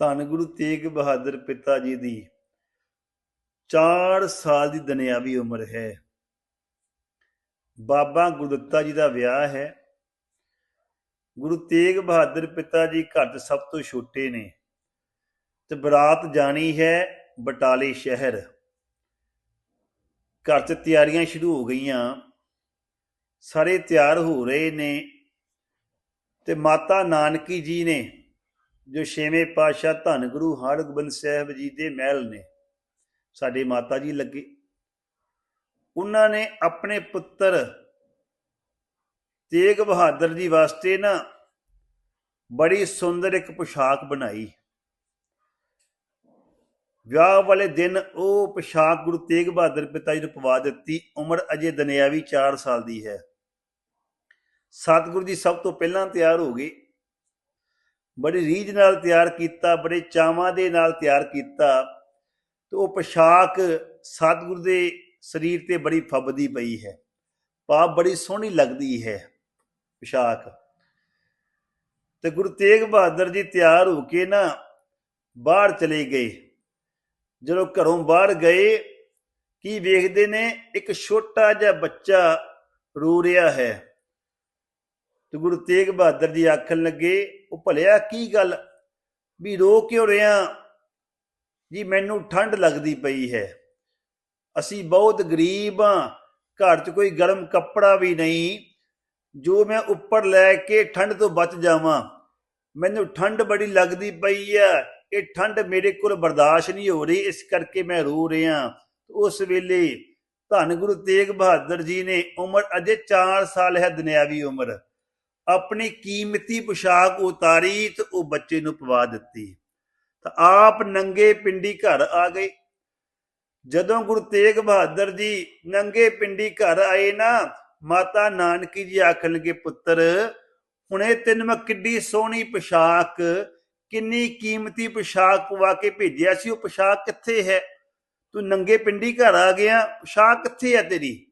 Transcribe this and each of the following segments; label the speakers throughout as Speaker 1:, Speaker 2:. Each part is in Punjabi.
Speaker 1: ਧੰਨ ਗੁਰੂ ਤੇਗ ਬਹਾਦਰ ਪਿਤਾ ਜੀ ਦੀ। 4 ਸਾਲ ਦੀ ਦੁਨਿਆਵੀ ਉਮਰ ਹੈ। ਬਾਬਾ ਗੁਰਦਿੱਤਾ ਜੀ ਦਾ ਵਿਆਹ ਹੈ। ਗੁਰੂ ਤੇਗ ਬਹਾਦਰ ਪਿਤਾ ਜੀ ਘਰ 'ਚ ਸਭ ਤੋਂ ਛੋਟੇ ਨੇ। ਤੇ ਬਰਾਤ ਜਾਣੀ ਹੈ ਬਟਾਲੇ ਸ਼ਹਿਰ। ਘਰ 'ਚ ਤਿਆਰੀਆਂ ਸ਼ੁਰੂ ਹੋ ਗਈਆਂ। ਸਾਰੇ ਤਿਆਰ ਹੋ ਰਹੇ ਨੇ। ਤੇ ਮਾਤਾ ਨਾਨਕੀ ਜੀ ਨੇ ਜੋ ਛੇਵੇਂ ਪਾਤਸ਼ਾਹ ਧੰਨ ਗੁਰੂ ਹਰਗੋਬਿੰਦ ਸਾਹਿਬ ਜੀ ਦੇ ਮਹਿਲ ਨੇ, ਸਾਡੇ ਮਾਤਾ ਜੀ ਲੱਗੇ। ਉਹਨਾਂ ਨੇ ਆਪਣੇ ਪੁੱਤਰ ਤੇਗ ਬਹਾਦਰ ਜੀ ਵਾਸਤੇ ਨਾ ਬੜੀ ਸੁੰਦਰ ਇੱਕ ਪੋਸ਼ਾਕ ਬਣਾਈ। ਵਿਆਹ ਵਾਲੇ ਦਿਨ ਉਹ ਪੋਸ਼ਾਕ ਗੁਰੂ ਤੇਗ ਬਹਾਦਰ ਪਿਤਾ ਜੀ ਨੂੰ ਪਵਾ ਦਿੱਤੀ। ਉਮਰ ਅਜੇ ਦੁਨਿਆਵੀ 4 ਸਾਲ ਦੀ ਹੈ। ਸਤਿਗੁਰੂ ਜੀ ਸਭ ਤੋਂ ਪਹਿਲਾਂ ਤਿਆਰ ਹੋ ਗਏ। ਬੜੀ ਰੀਝ ਨਾਲ ਤਿਆਰ ਕੀਤਾ, ਬੜੇ ਚਾਵਾਂ ਦੇ ਨਾਲ ਤਿਆਰ ਕੀਤਾ, ਤੇ ਉਹ ਪੋਸ਼ਾਕ ਸਤਿਗੁਰੂ ਦੇ ਸਰੀਰ ਤੇ ਬੜੀ ਫੱਬਦੀ ਪਈ ਹੈ। ਪਾਪ ਬੜੀ ਸੋਹਣੀ ਲੱਗਦੀ ਹੈ ਪੋਸ਼ਾਕ। ਤੇ ਗੁਰੂ ਤੇਗ ਬਹਾਦਰ ਜੀ ਤਿਆਰ ਹੋ ਕੇ ਨਾ ਬਾਹਰ ਚਲੇ ਗਏ। ਜਦੋਂ ਘਰੋਂ ਬਾਹਰ ਗਏ, ਕੀ ਵੇਖਦੇ ਨੇ, ਇੱਕ ਛੋਟਾ ਜਿਹਾ ਬੱਚਾ ਰੋ ਰਿਹਾ ਹੈ। ਤੇ ਗੁਰੂ ਤੇਗ ਬਹਾਦਰ ਜੀ ਆਖਣ ਲੱਗੇ ਉਹ ਭਲਿਆ, ਕੀ ਗੱਲ? ਵੀ ਰੋ ਕਿਉਂ ਰਿਆ ਜੀ, ਮੈਨੂੰ ਠੰਡ ਲੱਗਦੀ ਪਈ ਹੈ। ਅਸੀਂ ਬਹੁਤ ਗਰੀਬ ਆ ਘਰ 'ਚ ਕੋਈ ਗਰਮ ਕੱਪੜਾ ਵੀ ਨਹੀਂ। ਜੋ ਮੈਂ ਉੱਪਰ ਲੈ ਕੇ ਠੰਡ ਤੋਂ ਬਚ ਜਾਵਾਂ, ਮੈਨੂੰ ਠੰਡ ਬੜੀ ਲੱਗਦੀ ਪਈ ਆ ਇਹ ਠੰਡ ਮੇਰੇ ਕੋਲ ਬਰਦਾਸ਼ਤ ਨਹੀਂ ਹੋ ਰਹੀ, ਇਸ ਕਰਕੇ ਮੈਂ ਰੋ ਰਿਹਾ। ਉਸ ਵੇਲੇ ਧੰਨ ਗੁਰੂ ਤੇਗ ਬਹਾਦਰ ਜੀ ਨੇ ਉਮਰ ਅਜੇ 4 ਸਾਲ ਹੈ, ਦੁਨਿਆਵੀ ਉਮਰ। ਆਪਣੀ ਕੀਮਤੀ ਪੋਸ਼ਾਕ ਉਤਾਰੀ ਤੇ ਉਹ ਬੱਚੇ ਨੂੰ ਪਵਾ ਦਿੱਤੀ। ਤਾਂ ਆਪ ਨੰਗੇ ਪਿੰਡੀ ਘਰ ਆ ਗਏ। ਜਦੋਂ ਗੁਰੂ ਤੇਗ ਬਹਾਦਰ ਜੀ ਨੰਗੇ ਪਿੰਡੀ ਘਰ ਆਏ ਨਾ, ਮਾਤਾ ਨਾਨਕੀ ਜੀ ਆਖਣ ਲੱਗੇ, ਪੁੱਤਰ, ਹੁਣੇ ਤੈਨੂੰ ਮੈਂ ਕਿੱਡੀ ਸੋਹਣੀ ਪੋਸ਼ਾਕ, ਕਿੰਨੀ ਕੀਮਤੀ ਪੋਸ਼ਾਕ ਪਵਾ ਕੇ ਭੇਜਿਆ ਸੀ, ਉਹ ਪੋਸ਼ਾਕ ਕਿੱਥੇ ਹੈ? ਤੂੰ ਨੰਗੇ ਪਿੰਡੀ ਘਰ ਆ ਗਿਆ, ਪੋਸ਼ਾਕ ਕਿੱਥੇ ਹੈ ਤੇਰੀ?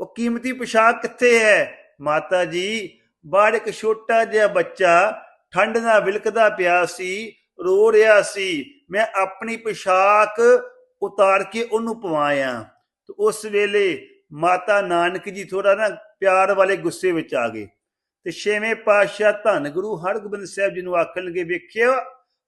Speaker 1: ਉਹ ਕੀਮਤੀ ਪੋਸ਼ਾਕ ਕਿੱਥੇ ਹੈ? ਮਾਤਾ ਜੀ ਬਾਹਰ ਇੱਕ ਛੋਟਾ ਜਿਹਾ ਬੱਚਾ ਠੰਡ ਨਾਲ ਵਿਲਕਦਾ ਪਿਆ ਸੀ, ਰੋ ਰਿਹਾ ਸੀ। ਮੈਂ ਆਪਣੀ ਪੋਸ਼ਾਕ ਉਤਾਰ ਕੇ ਉਹਨੂੰ ਪਵਾਇਆ। ਤੇ ਉਸ ਵੇਲੇ ਮਾਤਾ ਨਾਨਕ ਜੀ ਥੋੜਾ ਨਾ ਪਿਆਰ ਵਾਲੇ ਗੁੱਸੇ ਵਿੱਚ ਆ ਗਏ। ਤੇ ਛੇਵੇਂ ਪਾਤਸ਼ਾਹ ਧੰਨ ਗੁਰੂ ਹਰਗੋਬਿੰਦ ਸਾਹਿਬ ਜੀ ਨੂੰ ਆਖਣ ਲੱਗੇ, ਵੇਖਿਓ,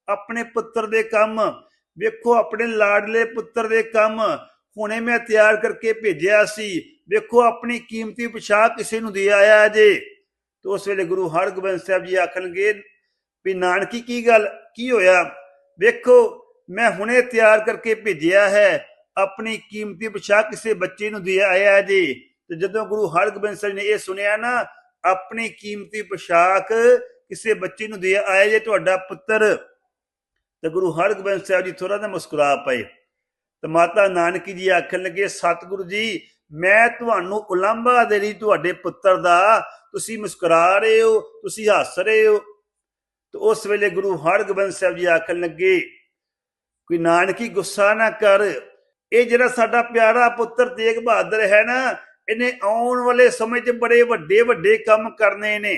Speaker 1: ਆਪਣੇ ਪੁੱਤਰ ਦੇ ਕੰਮ, ਵੇਖੋ ਆਪਣੇ ਲਾਡਲੇ ਪੁੱਤਰ ਦੇ ਕੰਮ। ਹੁਣੇ ਮੈਂ ਤਿਆਰ ਕਰਕੇ ਭੇਜਿਆ ਸੀ। ਵੇਖੋ ਆਪਣੀ ਕੀਮਤੀ ਪੋਸ਼ਾਕ ਕਿਸੇ ਨੂੰ ਦੇ ਆਇਆ ਜੇ। ਤੇ ਉਸ ਵੇਲੇ ਗੁਰੂ ਹਰਗੋਬਿੰਦ ਸਾਹਿਬ ਜੀ ਆਖਣਗੇ ਵੀ ਨਾਨਕੀ ਕੀ ਗੱਲ, ਕੀ ਹੋਇਆ? ਵੇਖੋ, ਮੈਂ ਹੁਣੇ ਤਿਆਰ ਕਰਕੇ ਭੇਜਿਆ ਹੈ। ਆਪਣੀ ਕੀਮਤੀ ਪੋਸ਼ਾਕ ਕਿਸੇ ਬੱਚੇ ਨੂੰ ਦੇ ਆਇਆ ਜੀ। ਤੇ ਜਦੋਂ ਗੁਰੂ ਹਰਗੋਬਿੰਦ ਸਾਹਿਬ ਨੇ ਇਹ ਸੁਣਿਆ ਨਾ, ਆਪਣੀ ਕੀਮਤੀ ਪੋਸ਼ਾਕ ਕਿਸੇ ਬੱਚੇ ਨੂੰ ਦੇ ਆਇਆ ਜੇ ਤੁਹਾਡਾ ਪੁੱਤਰ। ਤੇ ਗੁਰੂ ਹਰਗੋਬਿੰਦ ਸਾਹਿਬ ਜੀ ਥੋੜਾ ਜਿਹਾ ਮੁਸਕਰਾ ਪਏ। ਤੇ ਮਾਤਾ ਨਾਨਕੀ ਜੀ ਆਖਣ ਲੱਗੇ, ਸਤਿਗੁਰੂ ਜੀ ਮੈਂ ਤੁਹਾਨੂੰ ਉਲੰਭਾ ਦੇ ਰਹੀ ਤੁਹਾਡੇ ਪੁੱਤਰ ਦਾ, ਤੁਸੀਂ ਮੁਸਕਰਾ ਰਹੇ ਹੋ, ਤੁਸੀਂ ਹੱਸ ਰਹੇ ਹੋ। ਤੇ ਉਸ ਵੇਲੇ ਗੁਰੂ ਹਰਗੋਬਿੰਦ ਸਾਹਿਬ ਜੀ ਆਖਣ ਲੱਗੇ, ਕੋਈ ਨਾਨਕੀ ਗੁੱਸਾ ਨਾ ਕਰ। ਇਹ ਜਿਹੜਾ ਸਾਡਾ ਪਿਆਰਾ ਪੁੱਤਰ ਤੇਗ ਬਹਾਦਰ ਹੈ ਨਾ, ਇਹਨੇ ਆਉਣ ਵਾਲੇ ਸਮੇਂ 'ਚ ਬੜੇ ਵੱਡੇ ਵੱਡੇ ਕੰਮ ਕਰਨੇ ਨੇ।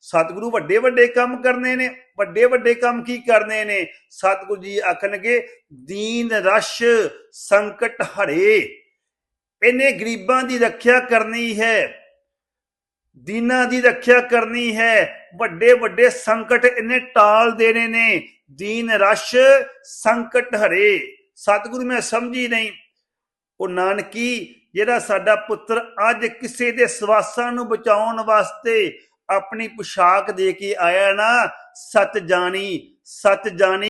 Speaker 1: ਸਤਿਗੁਰੂ ਵੱਡੇ ਵੱਡੇ ਕੰਮ ਕਰਨੇ ਨੇ। ਵੱਡੇ ਵੱਡੇ ਕੰਮ ਕੀ ਕਰਨੇ ਨੇ? ਸਤਿਗੁਰੂ ਜੀ ਆਖਣਗੇ ਦੀਨ ਰਸ਼ ਸੰਕਟ ਹਰੇ। ਇਹਨੇ ਗਰੀਬਾਂ ਦੀ ਰੱਖਿਆ ਕਰਨੀ ਹੈ, ਦੀਨਾਂ ਦੀ ਰੱਖਿਆ ਕਰਨੀ ਹੈ, ਵੱਡੇ ਵੱਡੇ ਸੰਕਟ ਇਹਨੇ ਟਾਲ ਦੇਣੇ ਨੇ, ਦੀਨ ਰਸ਼ ਸੰਕਟ ਹਰੇ। ਸਤਿਗੁਰੂ ਮੈਂ ਸਮਝੀ ਨਹੀਂ। ਉਹ ਨਾਨਕੀ, ਜਿਹੜਾ ਸਾਡਾ ਪੁੱਤਰ ਅੱਜ ਕਿਸੇ ਦੇ ਸਵਾਸਾਂ ਨੂੰ ਬਚਾਉਣ ਵਾਸਤੇ ਆਪਣੀ ਪੁਸ਼ਾਕ ਦੇ ਕੇ ਆਇਆ ਨਾ, ਸੱਚ ਜਾਣੀ ਸੱਚ ਜਾਣੀ।